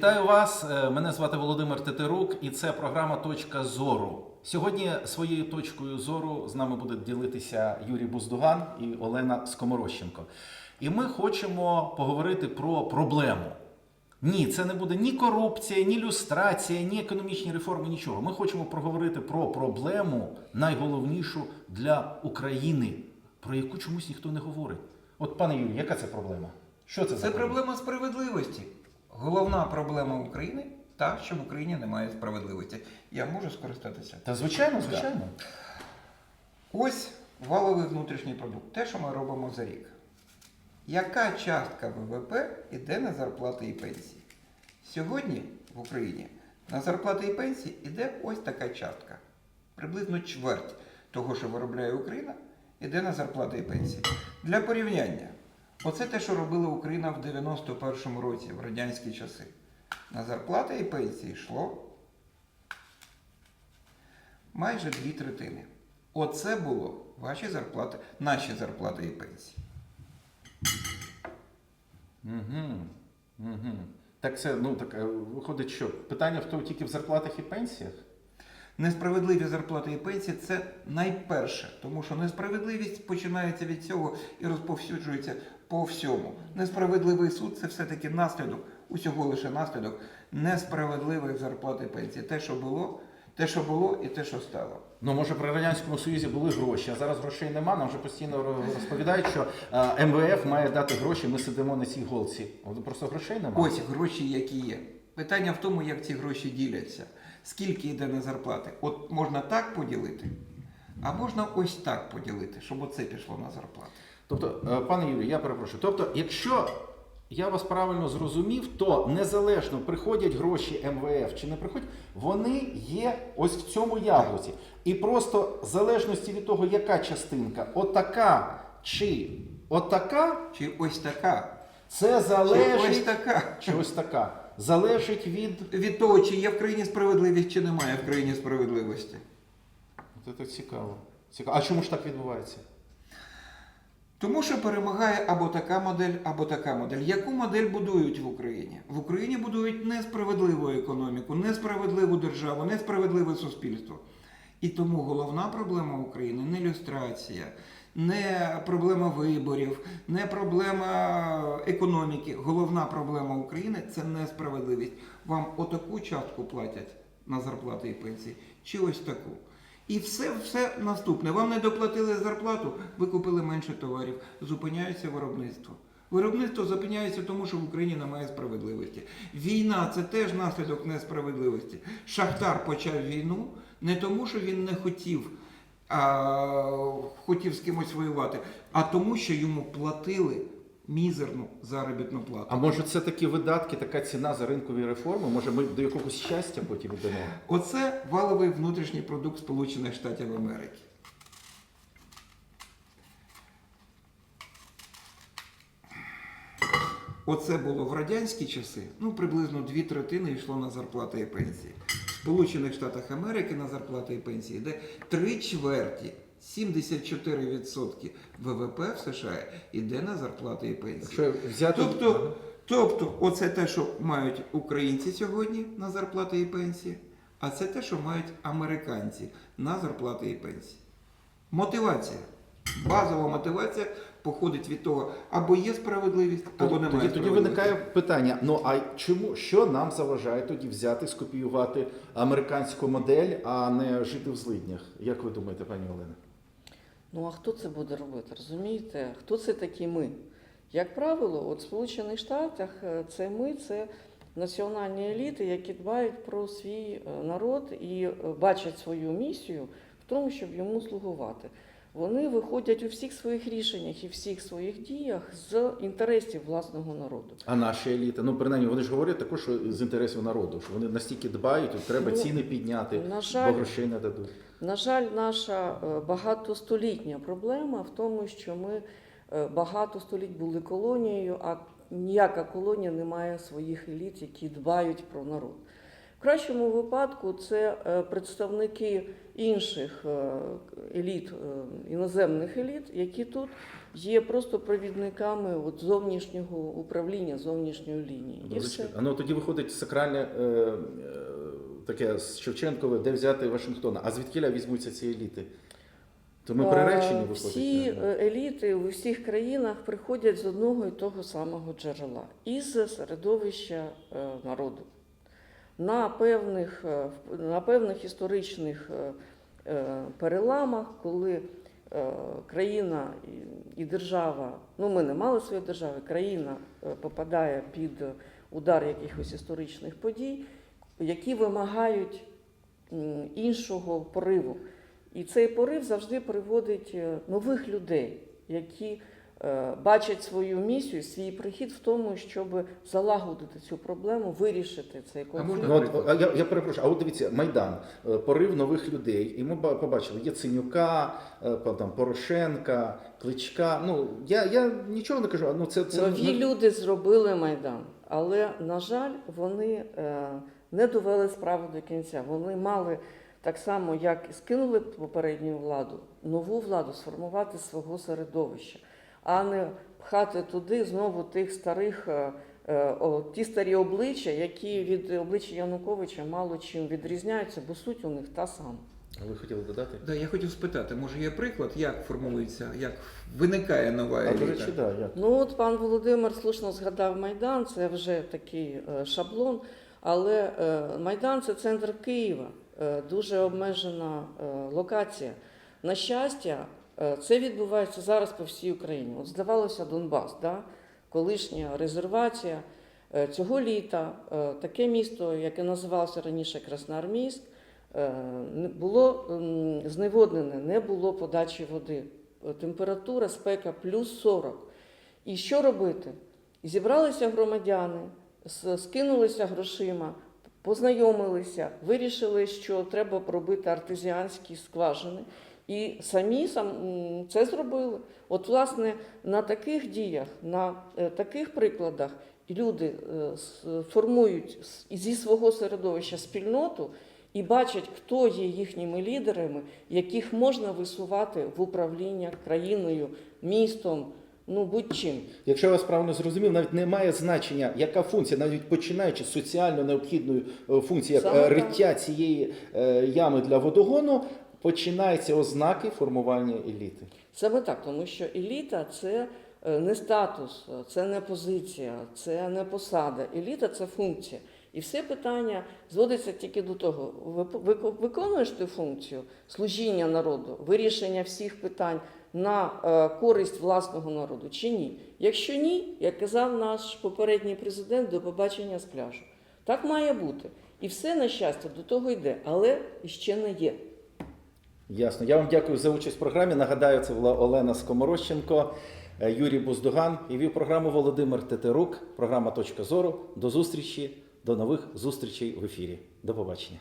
Вітаю вас! Е, Мене звати Володимир Тетерук, і це програма Точка зору. Сьогодні своєю точкою зору з нами будуть ділитися Юрій Буздуган і Олена Скоморощенко. І ми хочемо поговорити про проблему. Ні, це не буде ні корупція, ні люстрація, ні економічні реформи, нічого. Ми хочемо проговорити про проблему найголовнішу для України, про яку чомусь ніхто не говорить. От, пане Юрій, яка це проблема? Що це, за Це проблема справедливості. Головна проблема України та, що в Україні немає справедливості. Я можу скористатися. Та звичайно, звичайно. Ось валовий внутрішній продукт, те, що ми робимо за рік. Яка частка ВВП йде на зарплати і пенсії? Сьогодні в Україні на зарплати і пенсії йде ось така частка. Приблизно чверть того, що виробляє Україна, йде на зарплати і пенсії. Для порівняння, оце те, що робила Україна в 91-му році, в радянські часи. На зарплати і пенсії йшло майже дві третини. Оце було ваші зарплати, наші зарплати і пенсії. Угу. Угу. Так це, ну так е, виходить, що питання в тому тільки в зарплатах і пенсіях. Несправедливі зарплати і пенсії це найперше, тому що несправедливість починається від цього і розповсюджується по всьому. Несправедливий суд це все-таки наслідок, усього лише наслідок несправедливих зарплат і пенсій. Те, що було, те, що було, і те, що стало. Ну, може, при Радянському Союзі були гроші, а зараз грошей нема. Нам вже постійно розповідають, що е, МВФ має дати гроші, ми сидимо на цій голці. От просто грошей нема. Ось гроші, які є. Питання в тому, як ці гроші діляться. Скільки йде на зарплати? От можна так поділити, а можна ось так поділити, щоб оце пішло на зарплати. Тобто, е, пане Юрію, я перепрошую. Тобто, якщо я вас правильно зрозумів, то незалежно приходять гроші МВФ чи не приходять, вони є ось в цьому яблуці. І просто в залежності від того, яка частинка, отака чи отака, Чи ось така, це чи ось залежить така. чи ось така. Залежить від. Від того, чи є в країні справедливість, чи немає в країні справедливості. Це цікаво. цікаво. А чому ж так відбувається? Тому що перемагає або така модель, або така модель. Яку модель будують в Україні? В Україні будують несправедливу економіку, несправедливу державу, несправедливе суспільство. І тому головна проблема України не люстрація, не проблема виборів, не проблема економіки. Головна проблема України це несправедливість. Вам отаку частку платять на зарплати і пенсії, чи ось таку. І все, все наступне. Вам не доплатили зарплату, ви купили менше товарів, зупиняється виробництво. Виробництво зупиняється тому, що в Україні немає справедливості. Війна це теж наслідок несправедливості. Шахтар почав війну не тому, що він не хотів, а, хотів з кимось воювати, а тому, що йому платили мізерну заробітну плату. А може це такі видатки, така ціна за ринкові реформи? Може ми до якогось щастя потім йдемо? Оце валовий внутрішній продукт Сполучених Штатів Америки. Оце було в радянські часи, ну приблизно дві третини йшло на зарплати і пенсії. В Сполучених Штатах Америки на зарплати і пенсії йде три чверті, 74% ВВП в США йде на зарплати і пенсії. Взяти Тобто, тобто, оце те, що мають українці сьогодні на зарплати і пенсії, а це те, що мають американці на зарплати і пенсії. Мотивація. Базова мотивація походить від того, або є справедливість, або тоді, немає тоді, тоді виникає питання: ну а чому що нам заважає тоді взяти, скопіювати американську модель, а не жити в злиднях? Як ви думаєте, пані Олена? Ну а хто це буде робити? Розумієте? Хто це такі ми? Як правило, от в Сполучених Штатах е, це ми, це національні еліти, які дбають про свій е, народ і е, бачать свою місію в тому, щоб йому слугувати. Вони виходять у всіх своїх рішеннях і всіх своїх діях з інтересів власного народу. А наші еліти? Ну принаймні вони ж говорять також що з інтересів народу, що вони настільки дбають, от треба Ну, ціни підняти, на бо грошей не дадуть. На жаль, наша е, багатостолітня проблема в тому, що ми е, багато століть були колонією, а ніяка колонія не має своїх еліт, які дбають про народ. В кращому випадку це е, представники інших е, еліт, е, іноземних еліт, які тут є просто провідниками от зовнішнього управління, зовнішньої лінії. І все. А ну тоді виходить сакральне е, таке з Шевченкове, де взяти Вашингтона. А звідкіля візьмуться ці еліти? То ми приречені виходить. Всі еліти у всіх країнах приходять з одного і того самого джерела із середовища народу. На певних, е, на певних історичних е, е, переламах, коли країна і- держава, ну ми не мали своєї держави, країна попадає під удар якихось історичних подій, які вимагають іншого пориву. І цей порив завжди приводить нових людей, які бачать свою місію, свій прихід в тому, щоб залагодити цю проблему, вирішити цей конфлікт. Ну, от, а я, я перепрошую, а от дивіться, Майдан, е, порив нових людей. І ми ба- побачили Яценюка, е, там, Порошенка, Кличка. Ну, я, я нічого не кажу, а, ну це, це Нові не- люди зробили майдан, але на жаль, вони е, не довели справу до кінця. Вони мали так само, як і скинули попередню владу, нову владу сформувати з свого середовища, а не пхати туди знову тих старих. е, е, о, Ті старі обличчя, які від обличчя Януковича мало чим відрізняються, бо суть у них та сама. А Ви хотіли додати? Да, я хотів спитати, може є приклад, як формується, як виникає нова А, до речі, да, як? Ну от пан Володимир слушно згадав Майдан, це вже такий е, шаблон. Але е, Майдан це центр Києва, е, дуже обмежена е, локація. На щастя, це відбувається зараз по всій Україні. От здавалося, Донбас, да? колишня резервація. Е, Цього літа е, таке місто, яке називалося раніше Красноармійськ, е, було зневоднене, не було подачі води. Е, Температура, спека плюс 40. І що робити? Зібралися громадяни, скинулися грошима, познайомилися, вирішили, що треба пробити артезіанські скважини. І самі сам це зробили. От, власне, на таких діях, на е, таких прикладах люди е, формують зі свого середовища спільноту і бачать, хто є їхніми лідерами, яких можна висувати в управління країною, містом, ну будь-чим. Якщо я вас правильно зрозумів, навіть не має значення, яка функція, навіть починаючи з соціально необхідної е, функції, як Саме е, так. риття цієї е, ями для водогону, починаються ознаки формування еліти. Саме так, тому що еліта це е, не статус, це не позиція, це не посада. Еліта це функція. І все питання зводиться тільки до того: ви- ви- виконуєш ти функцію служіння народу, вирішення всіх питань на е, користь власного народу чи ні? Якщо ні, як казав наш попередній президент, до побачення з пляжу. Так має бути. І все, на щастя, до того йде, але ще не є. Ясно. Я вам дякую за участь в програмі. Нагадаю, це була Олена Скоморощенко, е, Юрій Буздуган і вів програму Володимир Тетерук. Програма Точка зору. До зустрічі, до нових зустрічей в ефірі. До побачення.